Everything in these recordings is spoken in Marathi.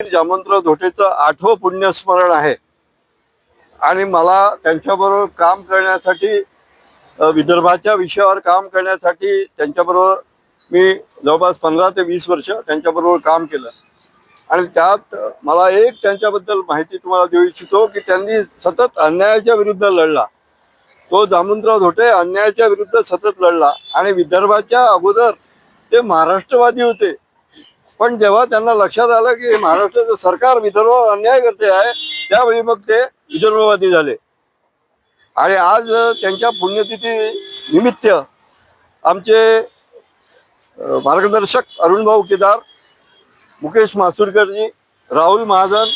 जामंतराव धोटेचं आठवं पुण्यस्मरण आहे. आणि मला त्यांच्याबरोबर काम करण्यासाठी विदर्भाच्या विषयावर काम करण्यासाठी त्यांच्याबरोबर मी जवळपास पंधरा ते वीस वर्ष त्यांच्याबरोबर काम केलं. आणि त्यात मला एक त्यांच्याबद्दल माहिती तुम्हाला देऊ इच्छितो की त्यांनी सतत अन्यायाच्या विरुद्ध लढला. तो जामंतराव धोटे अन्यायाच्या विरुद्ध सतत लढला. आणि विदर्भाच्या अगोदर ते महाराष्ट्रवादी होते. पण जेव्हा त्यांना लक्षात आलं की महाराष्ट्राचं सरकार विदर्भावर अन्याय करते आहे त्यावेळी मग ते विदर्भवादी झाले. आणि आज त्यांच्या पुण्यतिथी निमित्त आमचे मार्गदर्शक अरुणभाऊ केदार मुकेश मासुरकरजी राहुल महाजन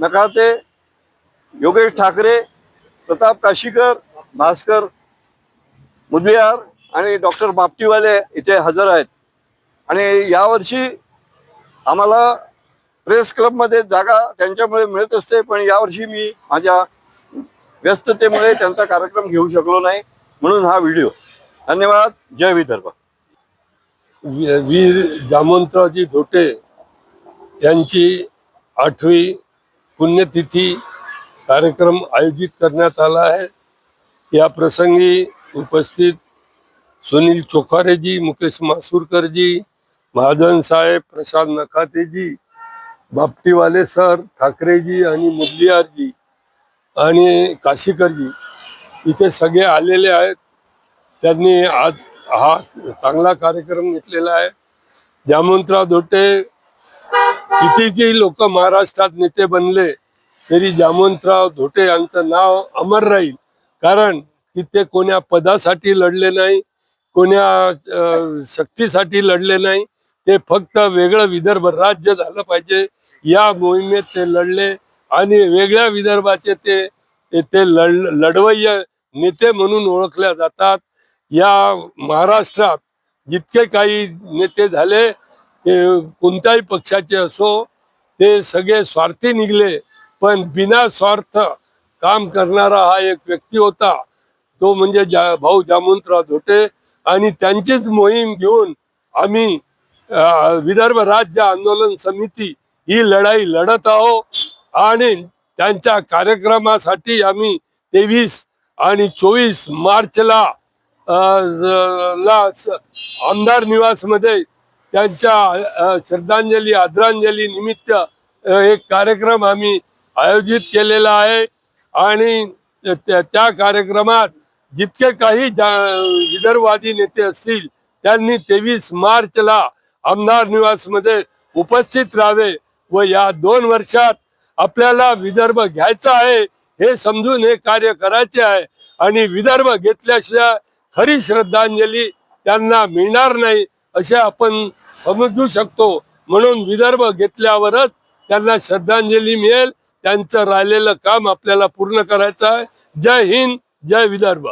नकाते योगेश ठाकरे प्रताप काशीकर भास्कर मुदलियार आणि डॉक्टर बापटीवाले इथे हजर आहेत. आणि यावर्षी आम्हाला प्रेस क्लबमध्ये जागा त्यांच्यामुळे मिळत असते पण यावर्षी मी माझ्या व्यस्ततेमुळे त्यांचा कार्यक्रम घेऊ शकलो नाही. म्हणून हा व्हिडिओ. धन्यवाद. जय विदर्भ. वीर जामवंतरावजी धोटे यांची आठवी पुण्यतिथी कार्यक्रम आयोजित करण्यात आला आहे. या प्रसंगी उपस्थित सुनील चोखारेजी मुकेश मासुरकरजी महाजन साहेब प्रसाद नकातेजी बापटीवाले सर ठाकरेजी आणि मुदलियारजी आणि काशीकरजी इथे सगळे आलेले आहेत. त्यांनी आज हा चांगला कार्यक्रम घेतलेला आहे. जामवंतराव धोटे कितीही लोक महाराष्ट्रात नेते बनले तरी जामवंतराव धोटे यांचं नाव अमर राहील. कारण की ते कोण्या पदासाठी लढले नाही कोण्या शक्तीसाठी लढले नाही ते फक्त वेगळं विदर्भ राज्य झालं पाहिजे. या मोहिमेत ते लढले आणि वेगळ्या विदर्भाचे ते ते- लढ लढवय्य नेते म्हणून ओळखल्या जातात. या महाराष्ट्रात जितके काही नेते झाले ते कोणत्याही पक्षाचे असो ते सगळे स्वार्थी निघले. पण बिना स्वार्थ काम करणारा हा एक व्यक्ती होता. तो म्हणजे जा भाऊ जामवंतराव धोटे. आणि त्यांचीच मोहीम घेऊन आम्ही विदर्भ राज्य आंदोलन समिती ही लढाई लढत आहो आणि त्यांच्या कार्यक्रमासाठी आम्ही तेवीस आणि चोवीस मार्चला ला स- आमदार निवासमध्ये त्यांच्या श्रद्धांजली आदरांजली निमित्त एक कार्यक्रम आम्ही आयोजित केलेला आहे. आणि त्या त्या कार्यक्रमात जितके काही जा- विदर्भवादी नेते असतील त्यांनी तेवीस मार्चला आमदार निवासमध्ये उपस्थित राहावे व या दोन वर्षात आपल्याला विदर्भ घ्यायचा आहे हे समजून हे कार्य करायचे आहे. आणि विदर्भ घेतल्याशिवाय खरी श्रद्धांजली त्यांना मिळणार नाही असे आपण समजू शकतो. म्हणून विदर्भ घेतल्यावरच त्यांना श्रद्धांजली मिळेल. त्यांचं राहिलेलं काम आपल्याला पूर्ण करायचं आहे. जय हिंद जय विदर्भ.